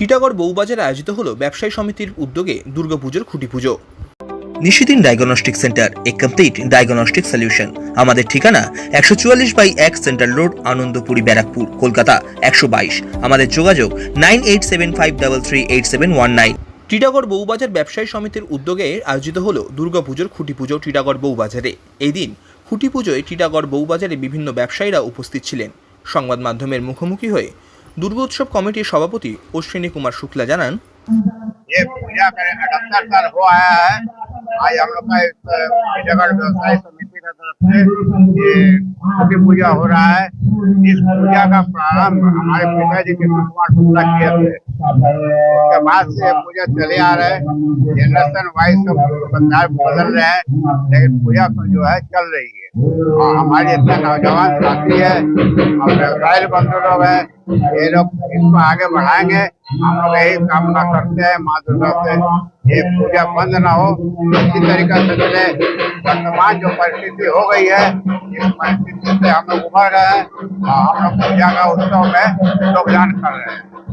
টিটাগড় বউবাজারে আয়োজিত হলো ব্যবসায়ী সমিতির উদ্যোগে দুর্গাপুজোর খুঁটি পুজো। Nishidin diagnostic centre, a complete diagnostic solution আমাদের ঠিকানা একশো চুয়াল্লিশ বাই এক সেন্ট্রাল রোড, আনন্দপুরি ব্যারাকপুর, কলকাতা একশো বাইশ। আমাদের যোগাযোগ nine eight seven five double three eight seven one nine. Titagarh Boubazar ব্যবসায়ী সমিতির উদ্যোগে আয়োজিত হল দুর্গাপুজোর খুঁটি পুজো টিটাগড় বউবাজারে এই দিন খুঁটি পুজোয় টিটাগড় বউবাজারে বিভিন্ন ব্যবসায়ীরা উপস্থিত ছিলেন। সংবাদ মাধ্যমের মুখোমুখি হয়ে দুর্গোৎসব কমিটির সভাপতি অশ্বিনী কুমার শুক্লা জানান ये पूजा का अठहत्तर साल हो आया है आज हम लोग का इस जगह व्यवसाय समिति की तरफ से ये छोटी पूजा हो रहा है इस पूजा का प्रारंभ हमारे पिताजी किशोर कुमार शुक्ला किए थे उसके बाद से पूजा चले आ रहे हैं। जनरेशन वाइज सब बदल रहे हैं, लेकिन पूजा तो जो है चल रही है। और हमारे इतने नौजवान साथी है, और व्यवसायी बंधु लोग हैं, ये लोग इसको आगे बढ़ाएँगे। हम लोग यही कामना करते हैं माँ दुर्गा से, ये पूजा बंद ना हो इसी तरीके से चले। वर्तमान जो परिस्थिति हो गई है, इस परिस्थिति से हम लोग उभर रहे हैं, और हम लोग पूजा का उत्सव में योगदान कर रहे हैं।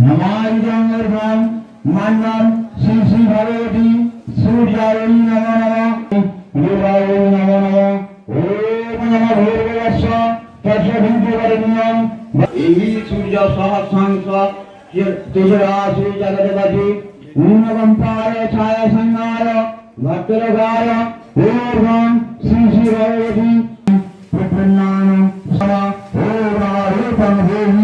নমাইজঙ্গর্ভম মন্নম শ্রী শ্রী ভগবতী সূর্যায় নম নম রূপায় নম নম ওম নম ভূর্ভুবস্ব তৎসবিন্দুবরণ্যম এই সূর্য সহস্রাংশ তেজরাশি জগদপতি ঊর্ণকম্পায় ছায়া সংহার ভক্তরগায় পূর্বম শ্রী শ্রী ভগবতী প্রপন্নানম সম ওম রূপম দেহি